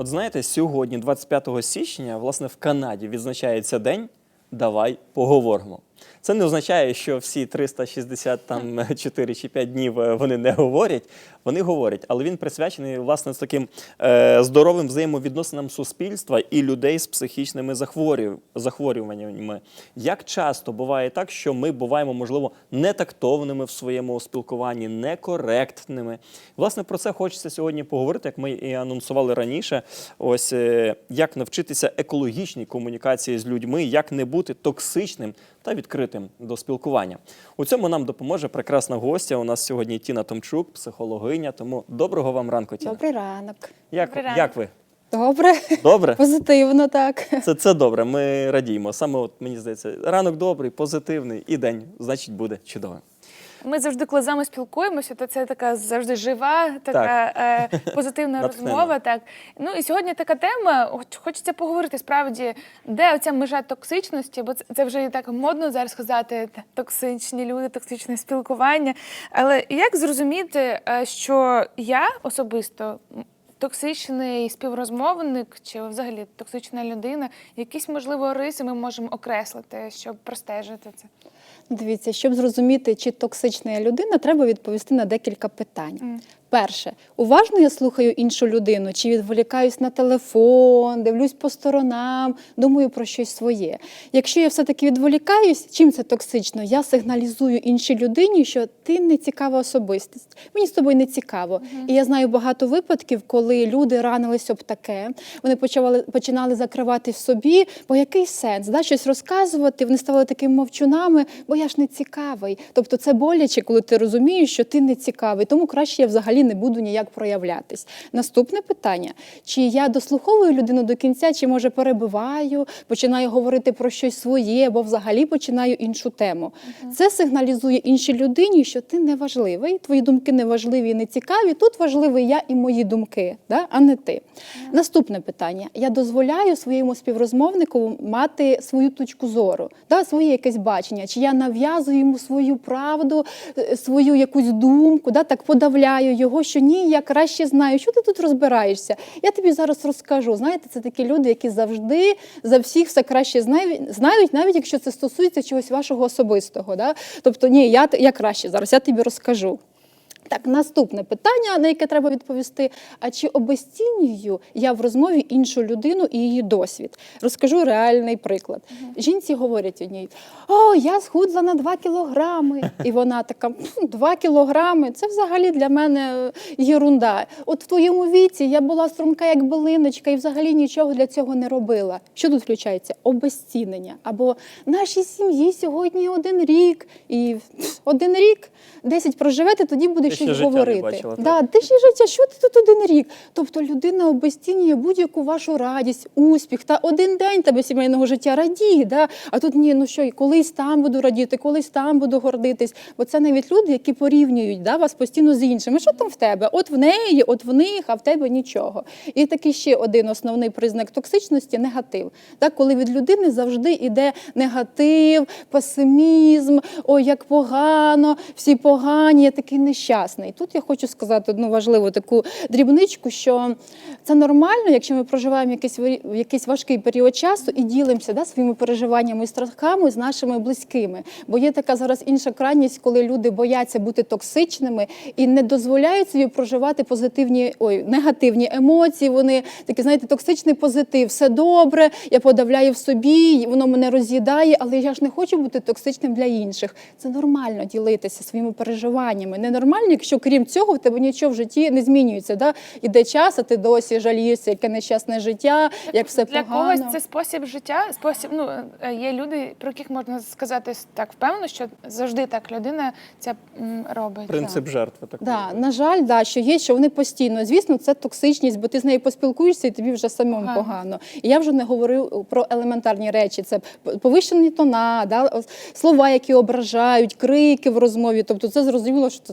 От знаєте, сьогодні, 25 січня, власне, в Канаді відзначається день Давай поговоримо. Це не означає, що всі 364 чи 5 днів е, вони не говорять. Вони говорять, але він присвячений власне таким е, здоровим взаємовідносинам суспільства і людей з психічними захворю- захворюваннями. Як часто буває так, що ми буваємо, можливо, нетактовними в своєму спілкуванні, некоректними. Власне, про це хочеться сьогодні поговорити, як ми і анонсували раніше. Ось е, як навчитися екологічній комунікації з людьми, як не бути токсичним та відкритим до спілкування. У цьому нам допоможе прекрасна гостя. У нас сьогодні Тіна Томчук, психологиня. Тому доброго вам ранку, Тіна. Добрий ранок. Як, Добрий ранок. як ви? Добре, Добре? позитивно так. Це, це добре. Ми радіємо. Саме от мені здається, ранок добрий, позитивний і день, значить, буде чудовим. Ми завжди, коли з вами спілкуємося, то це така завжди жива, така е, позитивна розмова. Так ну і сьогодні така тема. хоч- Хочеться поговорити справді, де оця межа токсичності, бо це, це вже і так модно зараз сказати токсичні люди, токсичне спілкування. Але як зрозуміти, е, що я особисто токсичний співрозмовник чи взагалі токсична людина, якісь можливо риси ми можемо окреслити, щоб простежити це. Дивіться, щоб зрозуміти, чи токсична людина, треба відповісти на декілька питань. Перше, уважно я слухаю іншу людину, чи відволікаюсь на телефон, дивлюсь по сторонам, думаю про щось своє. Якщо я все-таки відволікаюсь, чим це токсично? Я сигналізую іншій людині, що ти не цікава особистість. Мені з тобою не цікаво. І я знаю багато випадків, коли люди ранились об таке, вони почали, починали закривати в собі, бо який сенс? Да? Щось розказувати, вони ставали такими мовчунами, бо я ж не цікавий. Тобто це боляче, коли ти розумієш, що ти не цікавий, тому краще я взагалі не буду ніяк проявлятись. Наступне питання: чи я дослуховую людину до кінця, чи може перебиваю, починаю говорити про щось своє, або взагалі починаю іншу тему. Це сигналізує іншій людині, що ти не важливий, твої думки не важливі і не цікаві. Тут важливий я і мої думки, да? а не ти. Наступне питання: я дозволяю своєму співрозмовнику мати свою точку зору, да? своє якесь бачення, чи я нав'язую йому свою правду, е, свою якусь думку, да? так подавляю його, що ні, я краще знаю, що ти тут розбираєшся. Я тобі зараз розкажу. Знаєте, це такі люди, які завжди за всіх все краще знають, навіть якщо це стосується чогось вашого особистого. Да? Тобто, ні, я, я краще зараз, я тобі розкажу. Так, наступне питання, на яке треба відповісти: а чи обесцінюю я в розмові іншу людину і її досвід? Розкажу реальний приклад. Жінці говорять одній: О, я схудла на 2 кілограми. І вона така: «Пф, 2 кілограми це взагалі для мене е, єрунда. От в твоєму віці я була струнка, як билиночка, і взагалі нічого для цього не робила. Що тут включається? Обезцінення. Або нашій сім'ї сьогодні один рік, і один рік, 10 проживете, тоді буде ще життя не бачила, да, ти ще життя, що ти тут один рік? Тобто людина обезцінює будь-яку вашу радість, успіх та один день тебе сімейного життя радій. Да? А тут ні, ну що, і колись там буду радіти, колись там буду гордитись. Бо це навіть люди, які порівнюють да, вас постійно з іншими. Що там в тебе? От в неї, от в них, а в тебе нічого. І такий ще один основний признак токсичності негатив. Так, коли від людини завжди йде негатив, песимізм, ой, як погано, всі погані, я такий нещасний. Тут я хочу сказати одну важливу таку дрібничку, що це нормально, якщо ми проживаємо якийсь, якийсь важкий період часу і ділимося да, своїми переживаннями і страхами з нашими близькими. Бо є така зараз інша крайність, коли люди бояться бути токсичними і не дозволяють собі проживати позитивні, ой, негативні емоції. Вони такі, знаєте, токсичний позитив, все добре, я подавляю в собі, воно мене роз'їдає, але я ж не хочу бути токсичним для інших. Це нормально ділитися своїми переживаннями. Ненормально, якщо крім цього в тебе нічого в житті не змінюється. Да? Іде час, а ти досі жалієшся, яке нещасне життя, як все для погано. когось це спосіб життя. Спосіб, ну е, є люди, про яких можна сказати так впевнено, що завжди так людина це робить. Принцип жертви так. Да, на жаль, да, що є, що вони постійно. Звісно, це токсичність, бо ти з нею поспілкуєшся, і тобі вже самому Погано. погано. І я вже не говорю про елементарні речі. Це повищені тона, да, слова, які ображають, крики в розмові. Тобто це зрозуміло, що це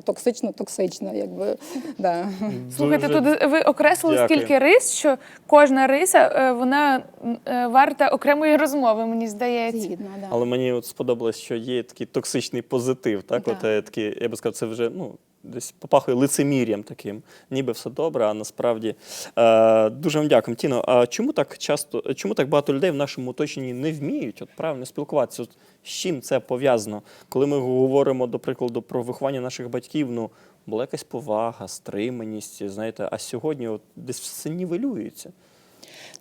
токсично, токсична. Якби, да. Слухайте, тут ви окреслили дякую. скільки рис, що кожна риса е, вона е, варта окремої розмови, мені здається. Згідно, да. Але мені от сподобалось, що є такий токсичний позитив. Так, Да. от такі, я би сказав, це вже ну. Десь попахує лицемір'ям таким, ніби все добре, а насправді е, дуже вам дякую. Тіно, а чому так часто, чому так багато людей в нашому оточенні не вміють от правильно спілкуватися? От з чим це пов'язано? Коли ми говоримо, до прикладу, про виховання наших батьків, ну була якась повага, стриманість, знаєте, а сьогодні от десь все нівелюється.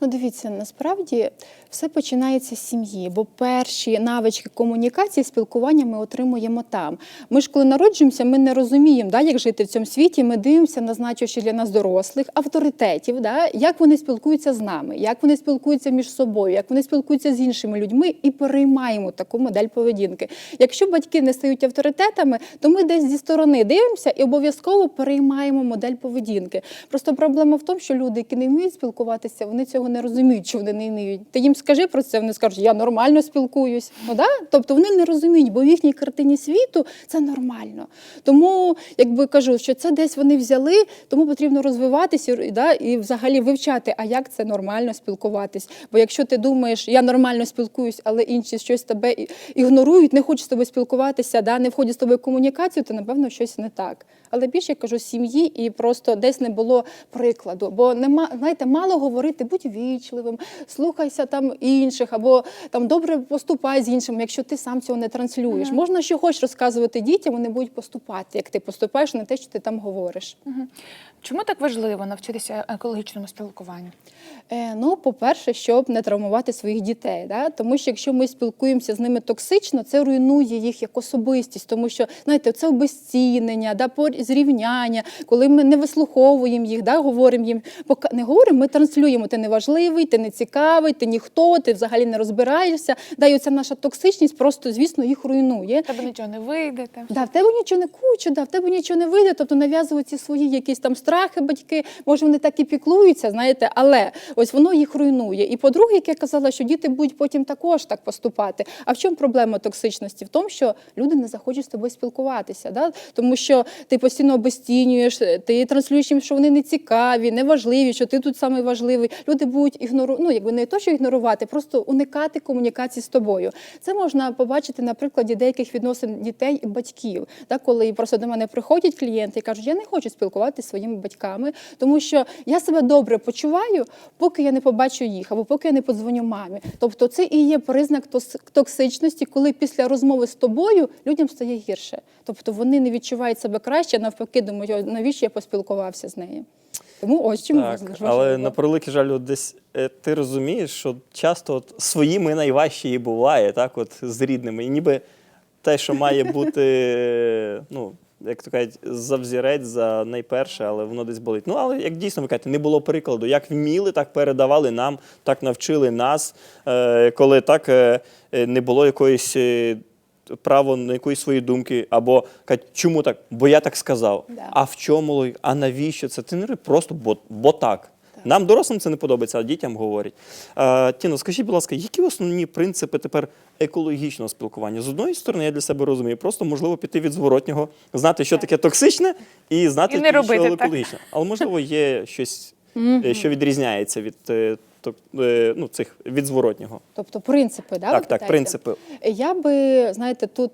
Ну, дивіться, насправді все починається з сім'ї, бо перші навички комунікації, спілкування ми отримуємо там. Ми ж, коли народжуємося, ми не розуміємо, да, як жити в цьому світі. Ми дивимося на значущих для нас дорослих, авторитетів, да, як вони спілкуються з нами, як вони спілкуються між собою, як вони спілкуються з іншими людьми і переймаємо таку модель поведінки. Якщо батьки не стають авторитетами, то ми десь зі сторони дивимося і обов'язково переймаємо модель поведінки. Просто проблема в тому, що люди, які не вміють спілкуватися, вони цього не розуміють, що вони не вміють. Ти їм скажи про це, вони скажуть, я нормально спілкуюсь. Ну, да? Тобто вони не розуміють, бо в їхній картині світу це нормально. Тому, якби кажу, що це десь вони взяли, тому потрібно розвиватися да, і взагалі вивчати, а як це нормально спілкуватись. Бо якщо ти думаєш, я нормально спілкуюсь, але інші щось тебе ігнорують, не хочуть з тобою спілкуватися, да, не входять з тобою в комунікацію, то напевно щось не так. Але більше я кажу сім'ї, і просто десь не було прикладу. Бо нема, знаєте, мало говорити, будь вічливим, слухайся там інших, або там добре поступай з іншим, якщо ти сам цього не транслюєш. Можна що хочеш розказувати дітям, вони будуть поступати, як ти поступаєш, не те, що ти там говориш. Чому так важливо навчитися екологічному спілкуванню? Е, ну, по-перше, щоб не травмувати своїх дітей. Да? Тому що якщо ми спілкуємося з ними токсично, це руйнує їх як особистість, тому що знаєте, це обезцінення, да, зрівняння, коли ми не вислуховуємо їх, да, говоримо їм, не говоримо, ми транслюємо, ти не важливий, ти не цікавий, ти ніхто, ти взагалі не розбираєшся. Да, і оця наша токсичність просто, звісно, їх руйнує. В тебе нічого не вийде. Там. Да, в тебе нічого не кучу, да, в тебе нічого не вийде, тобто нав'язують ці свої якісь там страхи батьки, може вони так і піклуються, знаєте, але ось воно їх руйнує. І по-друге, як я казала, що діти будуть потім також так поступати. А в чому проблема токсичності? В тому, що люди не захочуть з тобою спілкуватися, да? тому що ти постійно обесцінюєш, ти транслюєш їм, що вони не цікаві, не важливі, що ти тут самий важливий. Люди будуть ігнорувати, ну якби не то, що ігнорувати, просто уникати комунікації з тобою. Це можна побачити на прикладі деяких відносин дітей і батьків. Так, коли просто до мене приходять клієнти і кажуть, я не хочу спілкуватися зі своїми батьками, тому що я себе добре почуваю, поки я не побачу їх, або поки я не подзвоню мамі. Тобто, це і є признак токсичності, коли після розмови з тобою людям стає гірше. Тобто вони не відчувають себе краще, навпаки, думають, навіщо я поспілкувався з нею. Тому ось чому Так, важливо. але на превеликий жаль, от десь е, ти розумієш, що часто от своїми найважче і буває, так, от з рідними. І ніби те, що має бути, ну, як то кажуть, за взірець, за найперше, але воно десь болить. Ну, але як дійсно ви кажете, не було прикладу. Як вміли, так передавали нам, так навчили нас, е, коли так е, не було якоїсь. Е, Право на якоїсь свої думки, або кажуть, чому так? Бо я так сказав. Да. А в чому логіка? А навіщо це? Ти не просто бо, бо так. Нам, дорослим, це не подобається, а дітям говорять. Е, Тіно, скажіть, будь ласка, які основні принципи тепер екологічного спілкування? З одної сторони, я для себе розумію, просто можливо піти від зворотнього, знати, що таке токсичне, і знати, І не що робити так. екологічне. Але можливо, є щось, е, що відрізняється від е, ну, цих від зворотнього. Тобто принципи, да, Так, так, принципи. Я би, знаєте, тут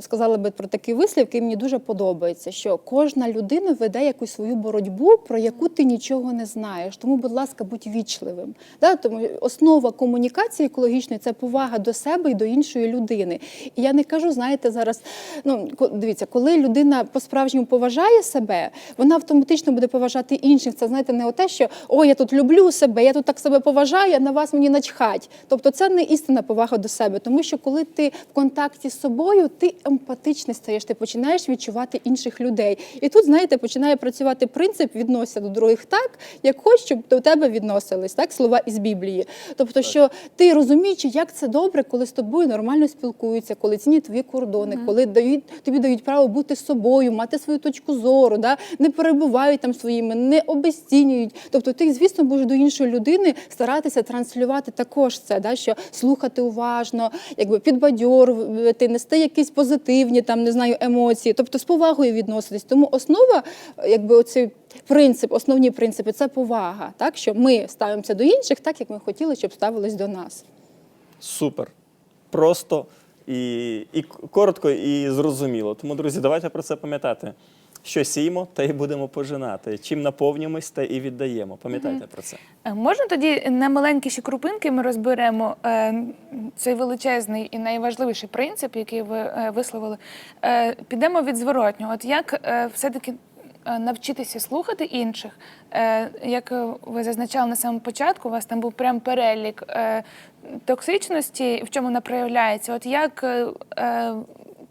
сказала би про такий вислів, який мені дуже подобається, що кожна людина веде якусь свою боротьбу, про яку ти нічого не знаєш. Тому, будь ласка, будь вічливим. Да? Тому основа комунікації екологічної це повага до себе і до іншої людини. І я не кажу, знаєте, зараз, ну дивіться, коли людина по-справжньому поважає себе, вона автоматично буде поважати інших. Це знаєте, не те, що о, я тут люблю себе, я тут так себе поважаю, а на вас мені начхать. Тобто це не істинна повага до себе, тому що коли ти в контакті з собою, ти емпатичний стаєш, ти починаєш відчувати інших людей. І тут, знаєте, починає працювати принцип відносся до других так, як хочеш, щоб до тебе відносились, так слова із Біблії. Тобто, що ти розумієш, як це добре, коли з тобою нормально спілкуються, коли цінять твої кордони, коли дають тобі дають право бути собою, мати свою точку зору, да? не перебувають там своїми, не обесцінюють. Тобто, ти, звісно, будеш до іншої людини старатися транслювати також це, да? що слухати уважно, якби підбадьорувати, нести якісь позитивні там, не знаю, емоції, тобто з повагою відноситись. Тому основа, якби оцей принцип, основні принципи це повага, так що ми ставимося до інших, так як ми хотіли, щоб ставились до нас. Супер. Просто і, і коротко, і зрозуміло. Тому, друзі, давайте про це пам'ятати. Що сіємо, те й будемо пожинати. Чим наповнюємось, те і віддаємо. Пам'ятайте про це. Е, Можна тоді на маленькі ще крупинки ми розберемо е, цей величезний і найважливіший принцип, який ви е, висловили. Е, підемо від зворотнього. От як е, все-таки е, навчитися слухати інших? Е, як ви зазначали на самому початку, у вас там був прям перелік е, токсичності, в чому вона проявляється. От як е, е,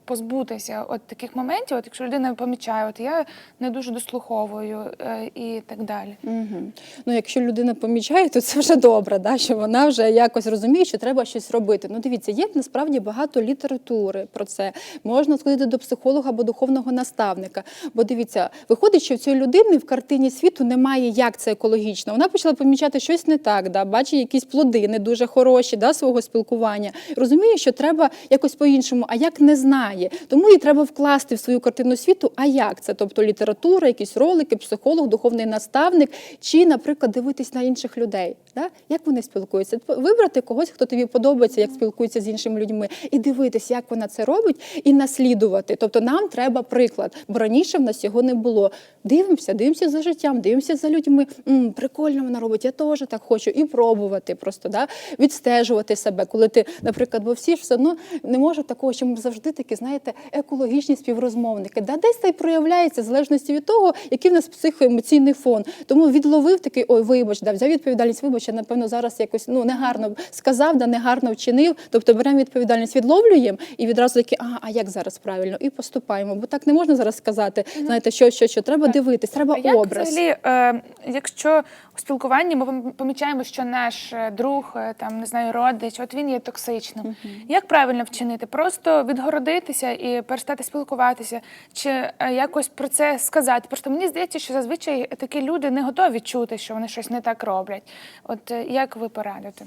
позбутися от таких моментів, от якщо людина помічає, от я не дуже дослуховую е, і так далі. Угу. Ну, якщо людина помічає, то це вже добре, да? що вона вже якось розуміє, що треба щось робити. Ну, дивіться, є насправді багато літератури про це. Можна сходити до психолога або духовного наставника. Бо дивіться, виходить, що в цієї людини в картині світу немає, як це екологічно. Вона почала помічати щось не так, да? бачить якісь плоди не дуже хороші да, свого спілкування. Розуміє, що треба якось по-іншому, а як не знає. Тому її треба вкласти в свою картину світу, а як це? Тобто література, якісь ролики, психолог, духовний наставник, чи, наприклад, дивитись на інших людей. Да? Як вони спілкуються? Вибрати когось, хто тобі подобається, як спілкується з іншими людьми, і дивитись, як вона це робить, і наслідувати. Тобто нам треба приклад, бо раніше в нас його не було. Дивимося, дивимося за життям, дивимося за людьми. М, прикольно вона робить, я теж так хочу. І пробувати просто, да? відстежувати себе. Коли ти, наприклад, бо всі ж все одно не можуть такого, що ми завжди такі, знаєте, екологічні співрозмовники. Да, десь це й проявляється в залежності від того, який в нас психоемоційний фон. Тому відловив такий, ой, вибач, да, взяв відповідальність, вибач, я напевно зараз якось ну негарно сказав, да негарно вчинив. Тобто беремо відповідальність, відловлюємо і відразу такі, ага, а як зараз правильно? І поступаємо. Бо так не можна зараз сказати. Знаєте, що, що, що треба дивитись, треба А як образ. взагалі, е, якщо у спілкуванні ми помічаємо, що наш е, друг, е, там не знаю, родич, от він є токсичним. Як правильно вчинити? Просто відгородитися і перестати спілкуватися, чи е, якось про це сказати? Просто мені здається, що зазвичай такі люди не готові чути, що вони щось не так роблять. От е, як ви порадите?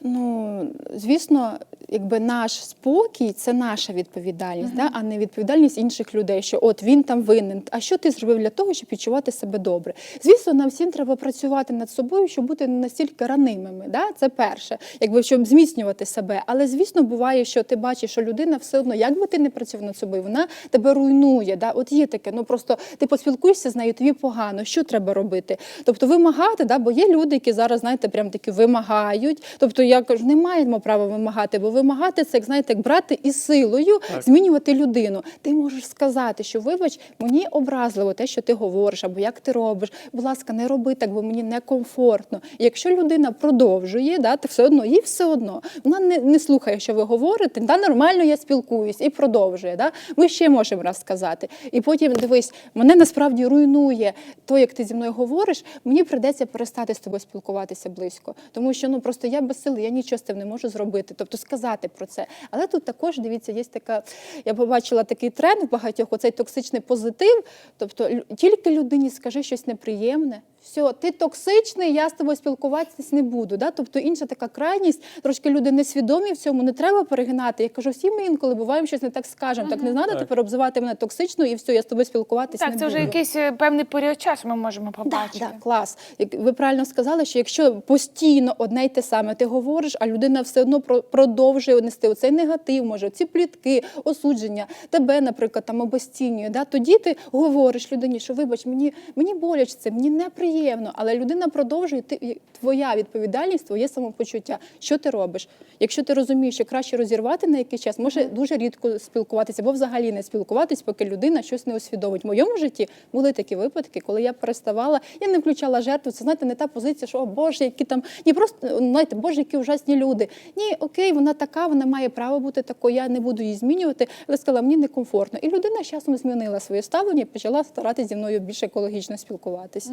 Ну, звісно, якби наш спокій це наша відповідальність, да, а не відповідальність інших людей, що от він там винен. А що ти зробив для того, щоб відчувати себе добре? Звісно, нам всім треба працювати над собою, щоб бути не настільки ранимими. Да? Це перше, якби щоб зміцнювати себе. Але звісно, буває, що ти бачиш, що людина все одно, як би ти не працював над собою, вона тебе руйнує. Да? От є таке, ну просто ти поспілкуєшся з нею, тобі погано. Що треба робити? Тобто вимагати, да? бо є люди, які зараз, знаєте, прям таки вимагають. Тобто я кажу, не маємо права вимагати, бо вимагати це як знаєте, як брати і силою змінювати людину. Ти можеш сказати, що вибач, мені образливо те, що ти говориш, або як ти робиш. Будь ласка, не роби так, бо мені некомфортно. І якщо людина продовжує, да, то все одно їй все одно. Вона не, не слухає, що ви говорите. Да, нормально я спілкуюсь і продовжує. Да. Ми ще можемо раз сказати. І потім дивись, мене насправді руйнує то, як ти зі мною говориш. Мені прийдеться перестати з тобою спілкуватися близько, тому що ну просто я без сили, я нічого з тим не можу зробити. Тобто сказати про це. Але тут також дивіться, є така. Я побачила такий тренд в багатьох, оцей токсичний позитив. Тобто, тільки людині скажи щось неприємне. Все, ти токсичний, я з тобою спілкуватися не буду. Да? Тобто інша така крайність, трошки люди несвідомі в цьому, не треба перегинати. Я кажу, всі ми інколи буваємо щось не так скажемо. Так не треба тепер обзивати мене токсичною і все, я з тобою спілкуватися не Так, це буду. вже якийсь е, певний період часу ми можемо побачити. Да, да, клас. Як ви правильно сказали, що якщо постійно одне й те саме ти говориш, а людина все одно продовжує нести оцей негатив, може ці плітки, осудження, тебе, наприклад, там обостінює. Да? Тоді ти говориш людині, що вибач, мені, мені боляче це, мені неприємно, але людина продовжує, ти, твоя відповідальність, твоє самопочуття. Що ти робиш? Якщо ти розумієш, що краще розірвати на якийсь час, може дуже рідко спілкуватися, або взагалі не спілкуватись, поки людина щось не усвідомить. В моєму житті були такі випадки, коли я переставала, я не включала жертву. Це знаєте, не та позиція, що о Боже, які там ні, просто знаєте, Боже, які ужасні люди. Ні, окей, вона така, вона має право бути такою. Я не буду її змінювати. Але сказала, мені некомфортно. І людина з часом змінила своє ставлення і почала старатися зі мною більш екологічно спілкуватись.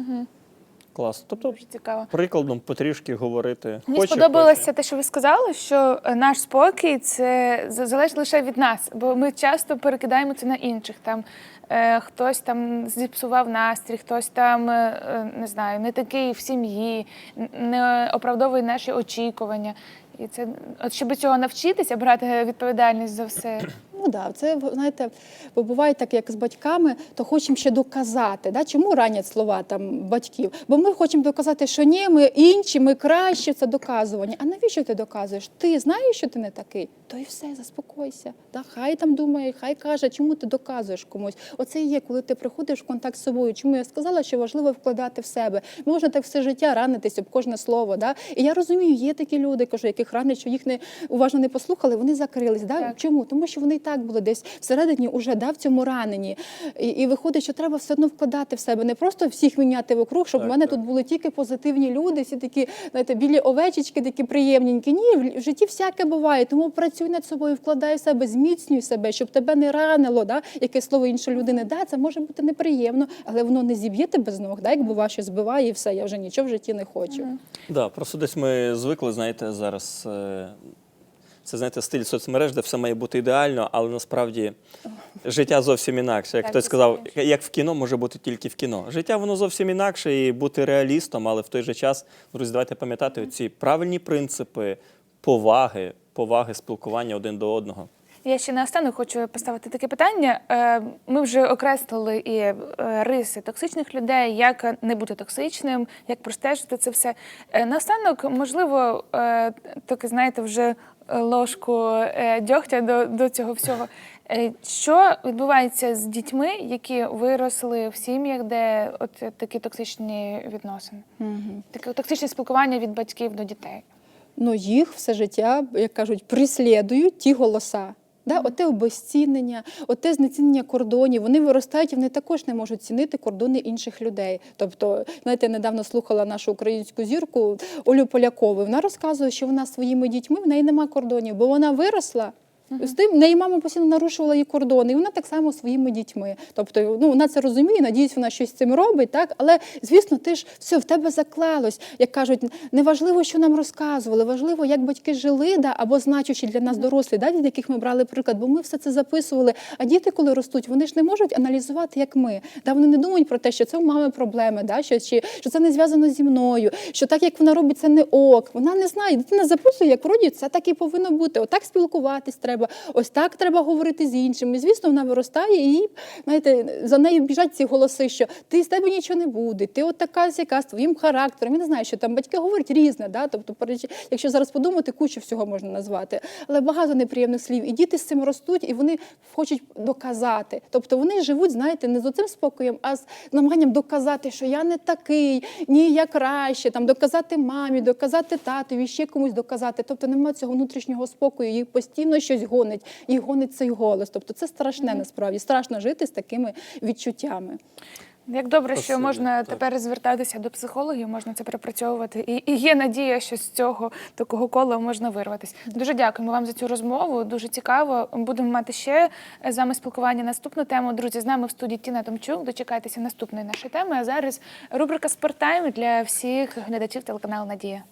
Клас. Тобто, Дуже цікаво. прикладом потрішки говорити. Мені Хоче, сподобалося хоче. те, що ви сказали, що е, наш спокій це залежить лише від нас, бо ми часто перекидаємо це на інших. Там е, хтось там зіпсував настрій, хтось там е, е, не знаю, не такий в сім'ї, не оправдовує наші очікування. І це от щоб цього навчитися, брати відповідальність за все. Ну да, це знаєте, бо буває так, як з батьками, то хочемо ще доказати. Да? Чому ранять слова там батьків? Бо ми хочемо доказати, що ні, ми інші, ми краще, це доказування. А навіщо ти доказуєш? Ти знаєш, що ти не такий? То і все, заспокойся. Да? Хай там думає, хай каже, чому ти доказуєш комусь. Оце і є, коли ти приходиш в контакт з собою. Чому я сказала, що важливо вкладати в себе. Можна так все життя ранитись об кожне слово. Да? І я розумію, є такі люди, кажу, яких ранять, що їх не уважно не послухали, вони закрились. Да? Так. Чому? Тому що вони так були десь всередині, уже да, в цьому раненні. І, і виходить, що треба все одно вкладати в себе, не просто всіх міняти вокруг, щоб Так, в мене так. тут були тільки позитивні люди, всі такі, знаєте, білі овечечки, такі приємненькі. Ні, в- житті всяке буває. Тому працюй над собою, вкладай в себе, зміцнюй себе, щоб тебе не ранило, да? яке слово іншої людини. Да, це може бути неприємно, але воно не зіб'є тебе з ног, да? як бува, що збиває, і все, я вже нічого в житті не хочу. Да, просто десь ми звикли, знаєте, зараз. Це знаєте, стиль соцмереж, де все має бути ідеально, але насправді життя зовсім інакше. Як хтось сказав, як в кіно може бути тільки в кіно. Життя воно зовсім інакше і бути реалістом, але в той же час, друзі, давайте пам'ятати ці правильні принципи поваги, поваги спілкування один до одного. Я ще наостанок хочу поставити таке питання. Е, Ми вже окреслили і е, риси токсичних людей, як не бути токсичним, як простежити це все. Е, Наостанок, можливо, е, таки знаєте, вже ложку е, дьогтя до, до цього всього. Е, Що відбувається з дітьми, які виросли в сім'ях, де от такі токсичні відносини? Таке токсичне спілкування від батьків до дітей. ну, їх все життя, як кажуть, прислідують ті голоса. Да, оте обезцінення, оте знецінення кордонів. Вони виростають вони також не можуть цінити кордони інших людей. Тобто, знаєте, я недавно слухала нашу українську зірку Олю Полякову. Вона розказує, що вона своїми дітьми в неї нема кордонів, бо вона виросла. З тим неї мама постійно нарушувала її кордони, і вона так само своїми дітьми. Тобто, ну вона це розуміє, надіюсь, вона щось з цим робить, так але звісно, ти ж все в тебе заклалось. Як кажуть, не важливо, що нам розказували, важливо, як батьки жили, да, або значущі для нас дорослі, да, від яких ми брали приклад, бо ми все це записували. А діти, коли ростуть, вони ж не можуть аналізувати, як ми. Да, вони не думають про те, що це у мами проблеми, да, що, чи, що це не зв'язано зі мною, що так, як вона робить, це не ок. Вона не знає. Дитина записує, як вроді це так і повинно бути. Отак спілкуватись треба, ось так треба говорити з іншими. Звісно, вона виростає і знаєте, за нею біжать ці голоси, що ти з тебе нічого не буде, ти от така сяка з твоїм характером. Я не знаю, що там батьки говорять різне, да? тобто, якщо зараз подумати, кучу всього можна назвати, але багато неприємних слів. І діти з цим ростуть, і вони хочуть доказати. Тобто вони живуть, знаєте, не з оцим спокоєм, а з намаганням доказати, що я не такий, ні, я краще, там доказати мамі, доказати татові, ще комусь доказати. Тобто немає цього внутрішнього спокою, їх постійно щось гонить, їх гонить цей голос. Тобто це страшне насправді, страшно жити з такими відчуттями. Як добре, що можна так. тепер звертатися до психологів, можна це пропрацьовувати, і, і є надія, що з цього такого кола можна вирватися. Дуже дякуємо вам за цю розмову. Дуже цікаво. Будемо мати ще з вами спілкування наступну тему. Друзі, з нами в студії Тіна Томчук. Дочекайтеся наступної нашої теми. А зараз рубрика Спорттайм для всіх глядачів телеканалу Надія.